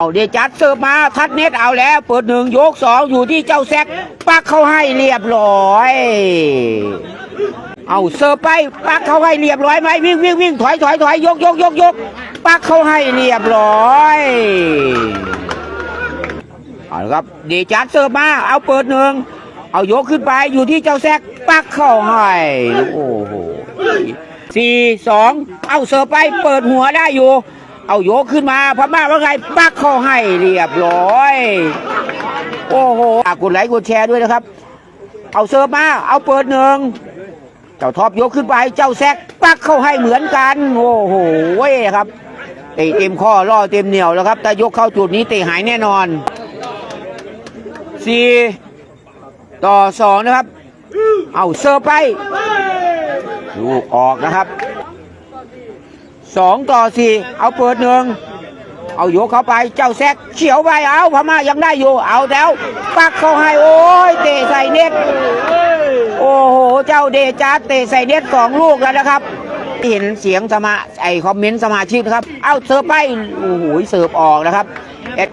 เอาเดจัดเสิร์ฟมาทัดเน็ตเอาแล้ว เปิดหนึ่งยกสองอยู่ที่เจ้าแซกปักเข้าให้เรียบร้อย เอาเสิร์ฟไปปักเข้าให้เรียบร้อยไหมวิ่งวิ่งวิ่งถอยถอยถอยยกยกยกยกปักเข้าให้เรียบร้อยเอาครับเดจัดเสิร์ฟมาเอาเปิดหนึ่งเอายกขึ้นไปอยู่ที่เจ้าแซกปักเข้าให้โอ้โหสี่สองเอาเสิร์ฟไปเปิดหัวได้อยู่ เอาโยกขึ้นมาพม่าว่าไงปักเข้าให้เรียบร้อย โอ้โหฝากกดไลค์กดแชร์ด้วยนะครับ เอาเสิร์ฟมา เอาเปิดหนึ่งเจ้าท็อปยกขึ้นไปเจ้าแซกปักเข้าให้เหมือนกัน โอ้โหเว้ยครับเตะเต็มข้อล่อเต็มเหนียวแล้วครับแต่ยกเข้าจุดนี้เตะหายแน่นอนสี่ต่อสองนะครับ เอาเสิร์ฟไปลูกออกนะครับ สองต่อสี่เอาเปิดหนึ่งเอาโยกเข้าไปเจ้าแซกเฉียวไปเอาพม่ายังได้อยู่ เอาแล้วปักเข้าให้โอ้ยเตะใส่เน็ตโอ้โหเจ้าเดจาเตะใส่เน็ตสองลูกแล้วนะครับ เห็นเสียงสมาไอคอมเมนต์สมาชิกนะครับ เอาเสิร์ฟไปโอ้โหเสิร์ฟออกนะครับเอ็ด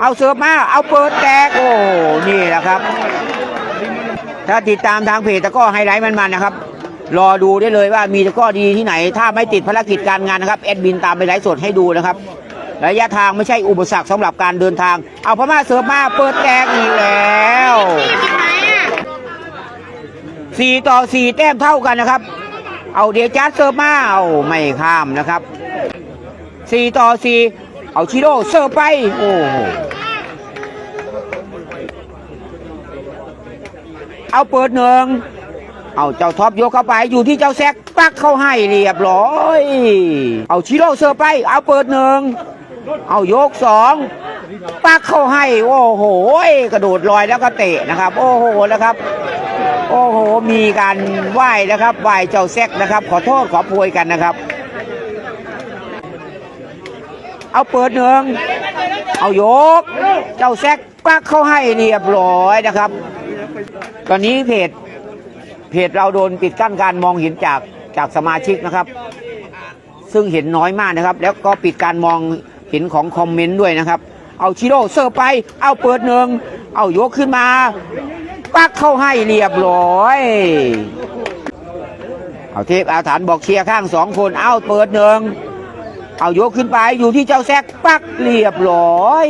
เอาเสิร์ฟมาเอาเปิดแตกโอ้โหนี่แหละครับ ถ้าติดตามทางเพจตะกร้อไฮไลท์มันๆนะครับ รอดูได้เลยว่ามีตะก้อดีที่ไหน ถ้าไม่ติดภารกิจการงานนะครับแอดมินตามไปไลฟ์สดให้ดูนะครับ ระยะทางไม่ใช่อุปสรรคสำหรับการเดินทาง เอาพม่าเสิร์มาเปิดแตกอีกแล้วสี่ต่อสี่แต้มเท่ากันนะครับ เอาเดียจัดเสิร์ฟมาเอาไม่ข้ามนะครับสี่ต่อสี่เอาชิโร่เสิร์ฟไป โอ้โหเอาเปิดหนึ่ง เอาเจ้าท็อปยกเข้าไปอยู่ที่เจ้าแซกปักเข้าให้เรียบร้อย เอาชิโร่เสิร์ฟไป เอาเปิดหนึ่งเอายกสองปักเข้าให้ โอ้โห กระโดดลอยแล้วก็เตะนะครับ โอ้โหนะครับ โอ้โห มีการไหว้นะครับไหว้เจ้าแซกนะครับ ขอโทษขอโพยกันนะครับ เอาเปิดหนึ่งเอายก เจ้าแซกปักเข้าให้เรียบร้อยนะครับ ตอนนี้เพจ เพจเราโดนปิดกั้นการมองเห็นจากจากสมาชิกนะครับ ซึ่งเห็นน้อยมากนะครับ แล้วก็ปิดการมองเห็นของคอมเมนต์ด้วยนะครับ เอาชิโร่เสิร์ฟไป เอาเปิดหนึ่งเอายกขึ้นมา ปักเข้าให้เรียบร้อยเอาเทพอาถรรพ์บอกเชียร์ข้างสองคน เอาเปิดหนึ่งเอายกขึ้นไปอยู่ที่เจ้าแซกปักเรียบร้อย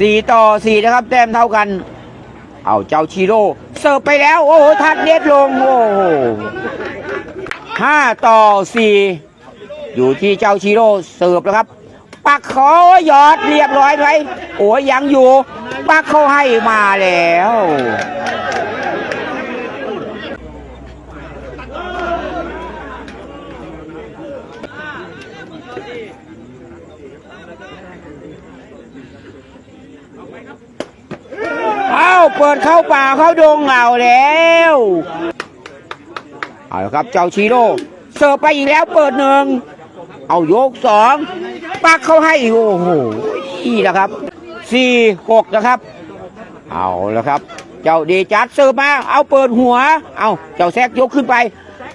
สี่ต่อสี่นะครับ แต้มเท่ากัน เอาเจ้าชิโร่เสิร์ฟไปแล้ว โอ้โหทัดเน็ตลง โอ้โหห้าต่อสี่อยู่ที่เจ้าชิโร่เสิร์ฟแล้วครับปักขอหยอดเรียบร้อยไหมโอ้ยยังอยู่ปักเขาให้มาแล้วเอา เปิดเข้าป่าเข้าดงเอาแล้วเอาละครับเจ้าชิโร่เสิร์ฟไปอีกแล้วเปิดหนึ่งเอายกสองปักเข้าให้อีกโอ้โหนี่แหละครับสี่หกนะครับ เอาละครับ เจ้าเดจัดเสิร์ฟมาเอาเปิดหัว เอาเจ้าแซกยกขึ้นไป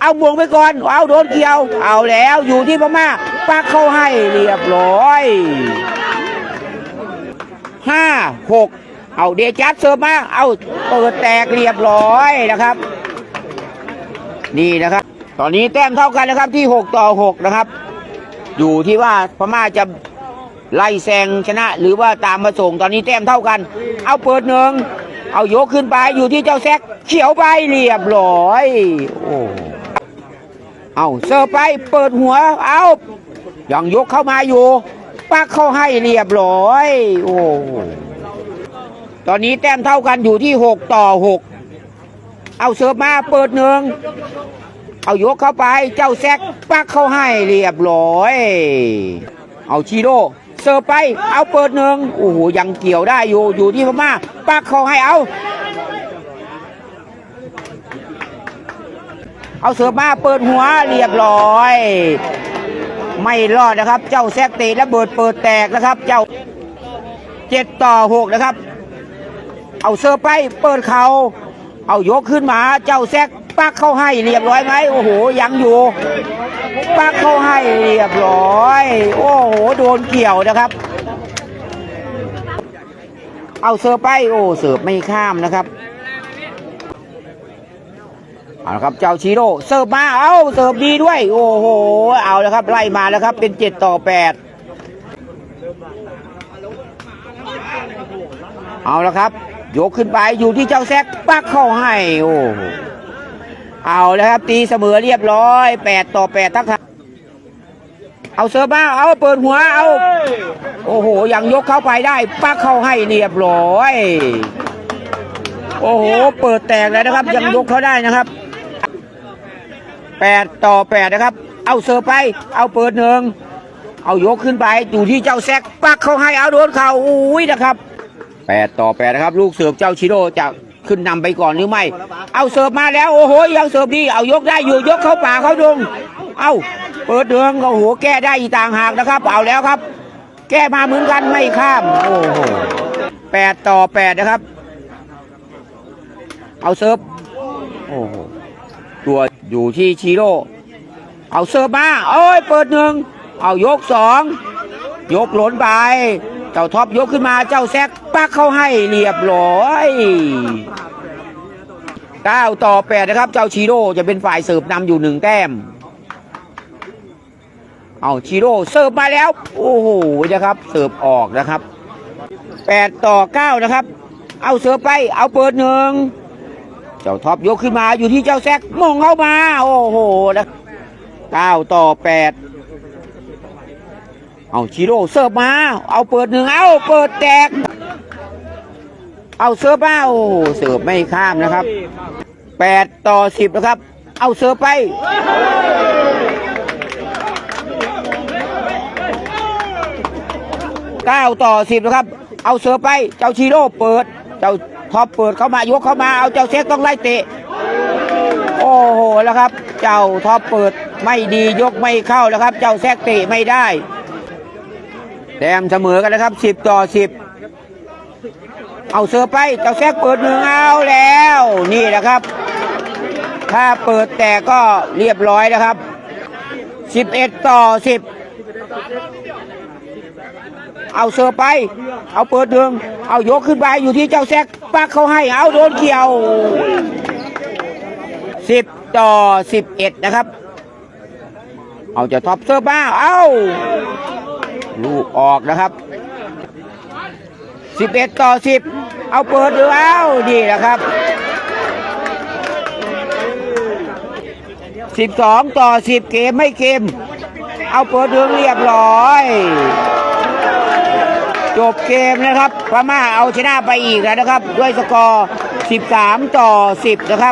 เอาบวงไปก่อน เอาโดนเกี่ยว เอาแล้วอยู่ที่พม่าปักเข้าให้เรียบร้อยห้าหก เอาเดจัดเสิร์ฟมา เอาเปิดแตกเรียบร้อยนะครับ นี่นะครับ ตอนนี้แต้มเท่ากันนะครับที่ 6 ต่อ 6 นะครับ อยู่ที่ว่าพม่าจะไล่แซงชนะ หรือว่าตามมาส่งตอนนี้แต้มเท่ากัน เอาเปิดหนึ่งเอายกขึ้นไปอยู่ที่เจ้าแซกเขียวไปเรียบร้อยโอ้เอาเสิร์ฟไปเปิดหัว เอายังยกเข้ามาอยู่ปักเข้าให้เรียบร้อย โอ้ ตอนนี้แต้มเท่ากันอยู่ที่6ต่อ6เอาเสิร์ฟมาเปิดหนึ่งเอายกเข้าไปเจ้าแซกปักเข้าให้เรียบร้อย เอาชิโร่เสิร์ฟไป เอาเปิดหนึ่งโอ้โหยังเกี่ยวได้อยู่อยู่ที่พม่าปักเข้าให้เอา เอาเสิร์ฟมาเปิดหัวเรียบร้อย ไม่รอดนะครับ เจ้าแซกเตะและเบิดเปิดแตกนะครับ เจ้าเจ็ดต่อหกนะครับ เอาเสิร์ฟไปเปิดเขาเอายกขึ้นมาเจ้าแซกปักเข้าให้เรียบร้อยไหมโอ้โหยังอยู่ปักเข้าให้เรียบร้อย โอ้โหโดนเกี่ยวนะครับ เอาเสิร์ฟไปโอ้เสิร์ฟไม่ข้ามนะครับเอาละครับเจ้าชิโร่เสิร์ฟมาเอาเสิร์ฟดีด้วย โอ้โหเอาแล้วครับไล่มาแล้วครับ เป็นเจ็ดต่อแปดเอาแล้วครับ ยกขึ้นไปอยู่ที่เจ้าแซกปักเข้าให้ โอ้เอาแล้วครับ ตีเสมอเรียบร้อยแปดต่อแปดทักทายเอาเสิร์ฟมาเอาเปิดหัวเอา โอ้โหยังยกเข้าไปได้ ปักเข้าให้เรียบร้อย โอ้โห เปิดแตกเลยนะครับ ยังยกเขาได้นะครับแปดต่อแปดนะครับ เอาเสิร์ฟไป เอาเปิดหนึ่งเอายกขึ้นไปอยู่ที่เจ้าแซกปักเข้าให้เอาโดนเข่าอุ้ยนะครับ แปดต่อแปดนะครับ ลูกเสิร์ฟเจ้าชิโร่จะขึ้นนำไปก่อนหรือไม่ เอาเสิร์ฟมาแล้วโอ้โหยังเสิร์ฟดีเอายกได้อยู่ยกเข้าป่าเข้าดง เอาเปิดเดืองโอ้โหแก้ได้อีต่างหากนะครับเอาแล้วครับ แก้มาเหมือนกันไม่ข้ามโอ้โหแปดต่อแปดนะครับ เอาเซิร์ฟโอ้โหตัวอยู่ที่ชิโร่เอาเซิร์ฟมาโอ้ยเปิดหนึ่งเอายกสองยกหล่นไป เจ้าท็อปยกขึ้นมาเจ้าแซกปักเข้าให้เรียบร้อยเก้าต่อแปดนะครับ เจ้าชิโร่จะเป็นฝ่ายเสิร์ฟนำอยู่หนึ่งแต้ม เอาชิโร่เสิร์ฟมาแล้ว โอ้โหนะครับ เสิร์ฟออกนะครับแปดต่อเก้านะครับ เอาเสิร์ฟไป เอาเปิดหนึ่งเจ้าท็อปยกขึ้นมาอยู่ที่เจ้าแซกมองเข้ามา โอ้โหนะเก้าต่อแปด เอาชิโร่เสิร์ฟมา เอาเปิดหนึ่งเอาเปิดแตก เอาเสิร์ฟมาโอ้เสิร์ฟไม่ข้ามนะครับแปดต่อสิบนะครับ เอาเสิร์ฟไป เก้าต่อสิบนะครับ เอาเสือไป เจ้าชีโร่เปิด เจ้าท็อปเปิดเข้ามายกเข้ามา เอาเจ้าเซ็กต้องไล่เตะ โอ้โหแล้วครับ เจ้าท็อปเปิดไม่ดียกไม่เข้าแล้วครับ เจ้าแซกเตะไม่ได้ แต้มเสมอกันนะครับสิบต่อสิบเอาเสือไปเจ้าแซกเปิดหนึ่งเอาแล้ว นี่แหละครับ ถ้าเปิดแต่ก็เรียบร้อยนะครับสิบเอ็ดต่อสิบเอาเสือไป เอาเปิดเดืองเอายกขึ้นไปอยู่ที่เจ้าแซกปักเขาให้เอาโดนเกี่ยวสิบต่อสิบเอ็ดนะครับ เอาจะท็อปเสือบ้าเอา ลูกออกนะครับสิบเอ็ดต่อสิบเอาเปิดดูเอาดีนะครับสิบสองต่อสิบเกมไม่เกม เอาเปิดเดืองเรียบร้อย จบเกมนะครับพม่าเอาชนะไปอีกแล้วนะครับ ด้วยสกอร์ 13 ต่อ 10 นะครับ